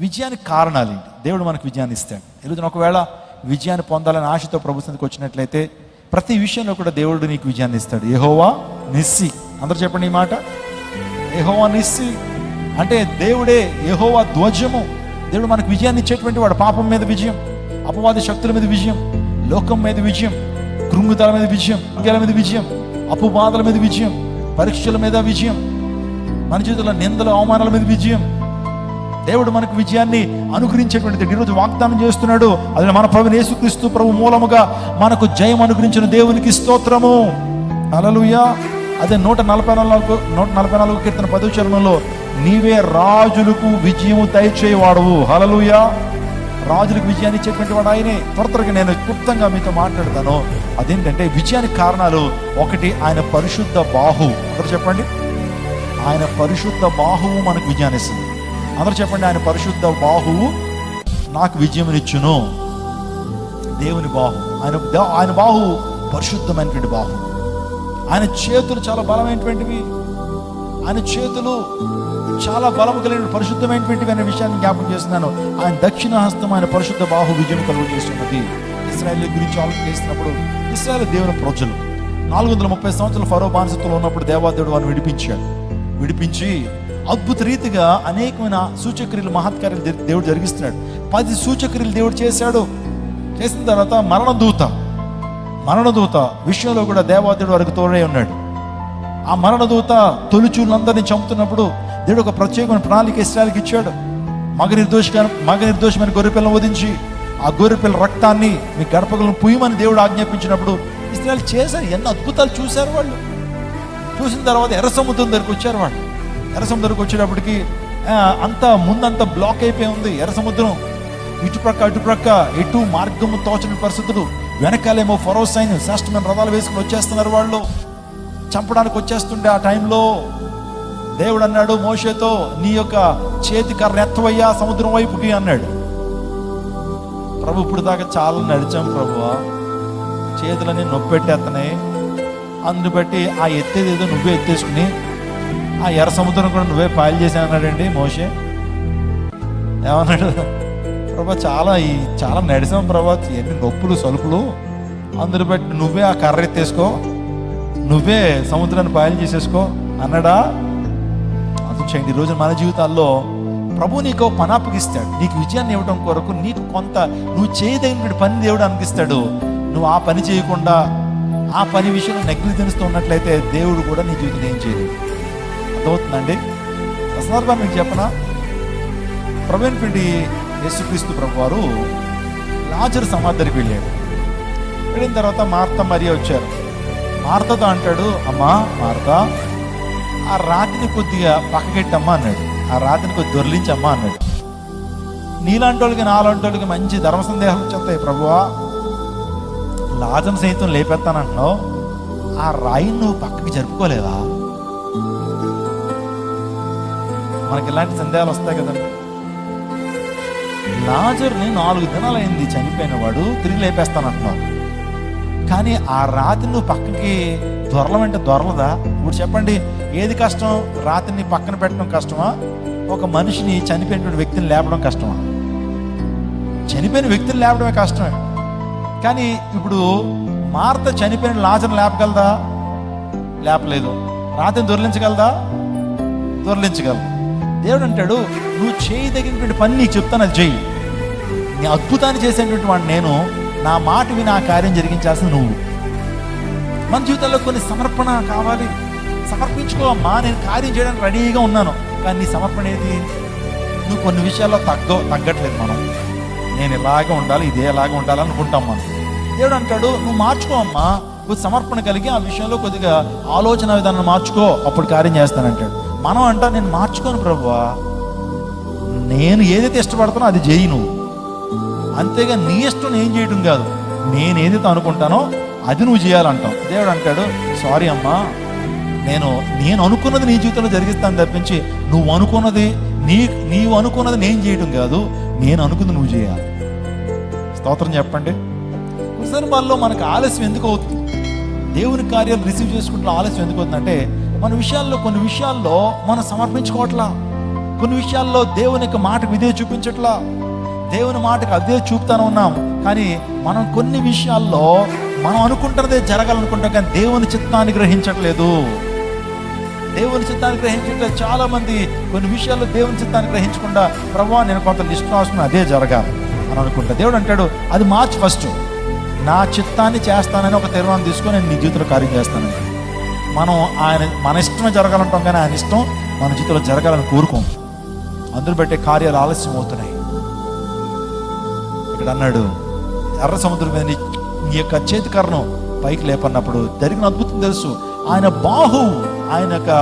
విజయానికి కారణాలు ఏంటి? దేవుడు మనకు విజయాన్ని ఇస్తాడు. ఈరోజు ఒకవేళ విజయాన్ని పొందాలని ఆశతో ప్రభుత్వానికి వచ్చినట్లయితే ప్రతి విషయంలో కూడా దేవుడు నీకు విజయాన్ని ఇస్తాడు. ఏహోవా నిస్సి. అందరూ చెప్పండి ఈ మాట. ఏహోవా నిస్సి. అంటే దేవుడే ఏహోవా ధ్వజము. దేవుడు మనకు విజయాన్ని ఇచ్చేటువంటి వాడు. పాపం మీద విజయం అపవాది శక్తుల మీద విజయం లోకం మీద విజయం కృంగుదల మీద విజయం అంగెల మీద విజయం అపవాదుల మీద విజయం పరీక్షల మీద విజయం మన చేతుల్లో నిందల అవమానాల మీద విజయం దేవుడు మనకు విజయాన్ని అనుగ్రహించేటువంటి ఈరోజు వాగ్దానం చేస్తున్నాడు. అది మన ప్రభు యేసుక్రీస్తు ప్రభు మూలముగా మనకు జయం అనుగ్రహించిన దేవునికి స్తోత్రము. అలలుయా అదే నూట నలభై నాలుగు నూట నలభై నాలుగు కీర్తన పదవచరణంలో నీవే రాజులకు విజయము దయచేవాడవు హలలుయా రాజులకు విజయాన్ని ఇచ్చేటువంటి వాడు ఆయనే. త్వర త్వరగా నేను క్లుప్తంగా మీతో మాట్లాడతాను. అదేంటంటే విజయానికి కారణాలు ఒకటి ఆయన పరిశుద్ధ బాహు అందరూ చెప్పండి. ఆయన పరిశుద్ధ బాహువు మనకు విజయాన్ని ఇస్తుంది. అందరూ చెప్పండి ఆయన పరిశుద్ధ బాహువు నాకు విజయమునిచ్చును. దేవుని బాహు ఆయన ఆయన బాహు పరిశుద్ధమైనటువంటి బాహు ఆయన చేతులు చాలా బలమైనటువంటివి. ఆయన చేతులు చాలా బలం కలిగిన పరిశుద్ధమైనటువంటివి అనే విషయాన్ని జ్ఞాపకం చేస్తున్నాను. ఆయన దక్షిణ హస్తం ఆయన పరిశుద్ధ బాహు విజయం కలుగు చేస్తున్నది ఇస్రాయల్ గురించి ఆలోచన చేసినప్పుడు ఇస్రాయల్ దేవుని ప్రజలు. నాలుగు వందల ముప్పై సంవత్సరాల ఫరో బానిసత్తులు ఉన్నప్పుడు దేవాదేవుడు వారిని విడిపించాడు. విడిపించి అద్భుత రీతిగా అనేకమైన సూచక్రియలు మహత్కార్యాలు దేవుడు జరిగిస్తున్నాడు. పది సూచక్రియలు దేవుడు చేశాడు. చేసిన తర్వాత మరణదూత మరణదూత విషయంలో కూడా దేవాదేవుడు వారికి తోడై ఉన్నాడు. ఆ మరణదూత తొలిచూలందరినీ చంపుతున్నప్పుడు దేవుడు ఒక ప్రత్యేకమైన ప్రణాళిక ఇస్రాయల్కి ఇచ్చాడు. మగ నిర్దోష మగ నిర్దోషమైన గొర్రెపిల్లను వధించి ఆ గొర్రెపిల్ల రక్తాన్ని మీ గడపగలను పుయ్యమని దేవుడు ఆజ్ఞాపించినప్పుడు ఇస్రాయల్ చేశారు. ఎన్ని అద్భుతాలు చూశారు వాళ్ళు. చూసిన తర్వాత ఎర్ర సముద్రం దగ్గరికి వచ్చారు వాళ్ళు. ఎర్ర సముద్రంకి వచ్చేటప్పటికి అంత అంతా ముందంతా బ్లాక్ అయిపోయి ఉంది. ఎర్ర సముద్రం ఇటుప్రక్క అటుప్రక్క ఎటు మార్గము తోచని పరిస్థితులు. వెనకాలేమో ఫరోస్ అయిన శ్రేష్టమైన రథాలు వేసుకుని వచ్చేస్తున్నారు వాళ్ళు. చంపడానికి వచ్చేస్తుండే ఆ టైంలో దేవుడు అన్నాడు మోషేతో నీ యొక్క చేతి కర్ర ఎత్తవయ్యా సముద్రం వైపుకి అన్నాడు. ప్రభు ఇప్పుడు దాకా చాలా నడిచాం ప్రభువా చేతులని నొప్పి పెట్టేస్తున్నాయి అందుని బట్టి ఆ ఎత్తేది ఏదో నువ్వే ఎత్తేసుకుని ఆ ఎర్ర సముద్రం కూడా నువ్వే పాయలు చేసా అన్నాడండి మోషే? ఏమన్నాడు? ప్రభా చాలా ఈ చాలా నడిసాం ప్రభా ఎన్ని నొప్పులు సలుపులు. అందరు బట్టి నువ్వే ఆ కర్ర ఎత్తేసుకో నువ్వే సముద్రాన్ని పాయలు చేసేసుకో అన్నాడా? అందుచేయండి చేయండి ఈరోజు మన జీవితాల్లో ప్రభు నీకు ఒక పని అప్పగిస్తాడు. నీకు విజయాన్ని ఇవ్వడం కొరకు నీకు కొంత నువ్వు చేయదగిన పని దేవుడు అనిపిస్తాడు నువ్వు ఆ పని చేయకుండా ఆ పని విషయంలో నెగ్లిజెన్స్తో ఉన్నట్లయితే దేవుడు కూడా నీ జీవితం ఏం చేయలేదు అర్థమవుతుందండి? ఆ సందర్భాన్ని మీకు చెప్పనా? ప్రవీణ్ పిండి యేసుక్రీస్తు ప్రభు వారు లాజరు సమాధి వెళ్ళాడు. వెళ్ళిన తర్వాత మార్త మరియా వచ్చారు. మార్తతో అంటాడు అమ్మా మార్త ఆ రాతిని కొద్దిగా పక్కకెట్టమ్మా అన్నాడు. ఆ రాతిని కొద్ది దొర్లించమ్మా అన్నాడు. నీలాంటి వాళ్ళకి నాలాంటి వాళ్ళకి మంచి ధర్మ సందేహం వచ్చేస్తాయి ప్రభువా. లాజం సైతం లేపేస్తానంటున్నావు. ఆ రాయిని నువ్వు పక్కకి జరుపుకోలేదా? మనకి ఇలాంటి సందేహాలు వస్తాయి కదండి లాజర్ని నాలుగు దినాలు అయింది చనిపోయిన వాడు తిరిగి లేపేస్తానంటున్నావు కానీ ఆ రాతి నువ్వు పక్కకి దొరలమంటే దొరలదా? ఇప్పుడు చెప్పండి ఏది కష్టం? రాతిని పక్కన పెట్టడం కష్టమా? ఒక మనిషిని చనిపోయినటువంటి వ్యక్తిని లేపడం కష్టమా? చనిపోయిన వ్యక్తిని లేపడమే కష్టమే. కానీ ఇప్పుడు మార్త చనిపోయిన లాజర్ని లేపగలదా? లేపలేదు. రాతిని దొరిలించగలదా? దొరిలించగలదు. దేవుడు అంటాడు నువ్వు చేయదగినటువంటి పని నీ చెప్తాను అది చెయ్యి. నీ అద్భుతాన్ని చేసేటువంటి వాడు నేను నా మాట విని ఆ కార్యం జరిగించాల్సిన నువ్వు. మన జీవితంలో కొన్ని సమర్పణ కావాలి. సమర్పించుకో అమ్మా నేను కార్యం చేయడానికి రెడీగా ఉన్నాను. కానీ నీ సమర్పణ ఏది? నువ్వు కొన్ని విషయాల్లో తగ్గ తగ్గట్లేదు మనం. నేను ఇలాగే ఉండాలి ఇదే ఎలాగే ఉండాలి అనుకుంటాం మనం. దేవుడు అంటాడు నువ్వు మార్చుకో అమ్మా సమర్పణ కలిగి ఆ విషయంలో కొద్దిగా ఆలోచన విధానం మార్చుకో. అప్పుడు కార్యం చేస్తానంటాడు. మనం అంట నేను మార్చుకోను ప్రభువా. నేను ఏదైతే ఇష్టపడతానో అది చేయి నువ్వు. అంతేగా నీ ఇష్టం ఏం చేయటం కాదు. నేను ఏదైతే అనుకుంటానో అది నువ్వు చేయాలంటావు దేవుడు అంటాడు సారీ అమ్మా నేను నేను అనుకున్నది నీ జీవితంలో జరిగిస్తాను తప్పించి నువ్వు అనుకున్నది నీ నీవు అనుకున్నది నేను చేయటం కాదు నేను అనుకున్నది నువ్వు చేయాలి స్తోత్రం చెప్పండి. కొన్ని మనకు ఆలస్యం ఎందుకు అవుతుంది? దేవుని కార్యాలు రిసీవ్ చేసుకుంటున్న ఆలస్యం ఎందుకు అవుతుందంటే మన విషయాల్లో కొన్ని విషయాల్లో మనం సమర్పించుకోవట్లా. కొన్ని విషయాల్లో దేవుని యొక్క మాటకు ఇదే చూపించట్లా. దేవుని మాటకు అదే చూపుతానే ఉన్నాం. కానీ మనం కొన్ని విషయాల్లో మనం అనుకుంటున్నదే జరగాలనుకుంటాం కానీ దేవుని చిత్తాన్ని గ్రహించట్లేదు. దేవుని చిత్తాన్ని గ్రహించట్లేదు చాలా మంది కొన్ని విషయాల్లో దేవుని చిత్తాన్ని గ్రహించకుండా ప్రభావ నేను కొంత లిస్ట్ రాసుకుని అదే జరగాలి అని అనుకుంటా. దేవుడు అంటాడు అది మార్చ్ ఫస్ట్. నా చిత్తాన్ని చేస్తానని ఒక తీర్మానం తీసుకొని నేను నీ జీవితంలో కార్యం చేస్తానని. మనం ఆయన మన ఇష్టమే జరగాలంటాం కానీ ఆయన ఇష్టం మన జీవితంలో జరగాలని కోరుకోం అందులో పెట్టే కార్యాలు ఆలస్యం అవుతున్నాయి. ఇక్కడ అన్నాడు ఎర్ర సముద్రం మీద నీ యొక్క చేతికరణం పైకి లేపన్నప్పుడు జరిగిన అద్భుతం తెలుసు. ఆయన బాహు ఆయన యొక్క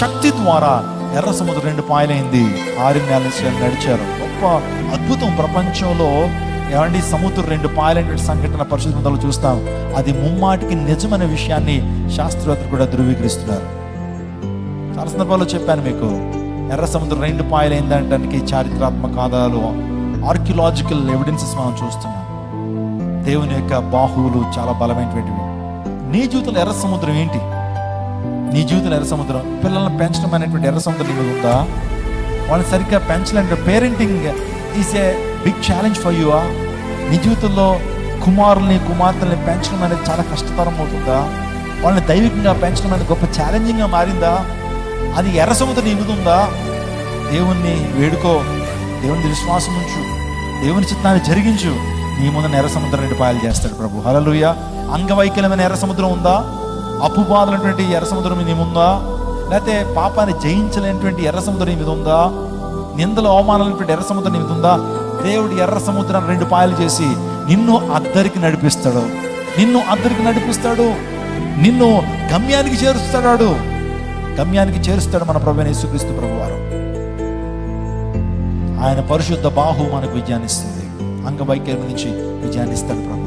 శక్తి ద్వారా ఎర్ర సముద్రం రెండు పాయలైంది. ఆరు నెలల నడిచారు. గొప్ప అద్భుతం ప్రపంచంలో ఏమండి? సముద్రం రెండు పాయలైనటువంటి సంఘటన పరిశుద్ధంలో చూస్తాం. అది ముమ్మాటికి నిజమైన విషయాన్ని శాస్త్రవేత్తలు కూడా ధృవీకరిస్తున్నారు. చాలా సందర్భాల్లో చెప్పాను మీకు ఎర్ర సముద్రం రెండు పాయలైందంటానికి చారిత్రాత్మక ఆధారాలు ఆర్కియలాజికల్ ఎవిడెన్సెస్ మనం చూస్తున్నాం. దేవుని యొక్క బాహువులు చాలా బలమైనటువంటివి. నీ జీవితంలో ఎర్ర సముద్రం ఏంటి? నీ జీవితంలో ఎర్ర సముద్రం? పిల్లల్ని పెంచడం అనేటువంటి ఎర్ర సముద్రం ఉందా? వాళ్ళని సరిగ్గా పెంచలేంటే parenting is a big challenge for you నీ జీవితంలో కుమారుల్ని కుమార్తెల్ని పెంచడం అనేది చాలా కష్టతరం అవుతుందా? వాళ్ళని దైవికంగా పెంచడం అనేది గొప్ప ఛాలెంజింగ్గా మారిందా? అది ఎర్ర సముద్రం నీ దేవుణ్ణి వేడుకో. దేవుని విశ్వాసం ఉంచు. దేవుని చిత్తాన్ని జరిగించు. నీ ముందు ఎర్ర సముద్రం పాయలు చేస్తాడు ప్రభు. హలలుయ అంగవైకల్యమైన ఎర్ర సముద్రం ఉందా? అప్పు బాధలైనటువంటి ఎర్ర సముద్రం నీ ముందా లేకపోతే పాపాన్ని జయించలేనటువంటి ఎర్ర సముద్రం నీ మీద ఉందా? నిందలు అవమానాలైనటువంటి ఎర్ర సముద్రం నీ మీద ఉందా? దేవుడు ఎర్ర సముద్రాన్ని రెండు పాయలు చేసి నిన్ను అద్దరికి నడిపిస్తాడు. నిన్ను అద్దరికి నడిపిస్తాడు. నిన్ను గమ్యానికి చేరుస్తాడు. గమ్యానికి చేరుస్తాడు మన ప్రభు యేసుక్రీస్తు ప్రభువారు. ఆయన పరిశుద్ధ బాహు మనకు విజయాన్నిస్తుంది. అంగవైకల్యం నుంచి విజయాన్నిస్తాడు ప్రభు.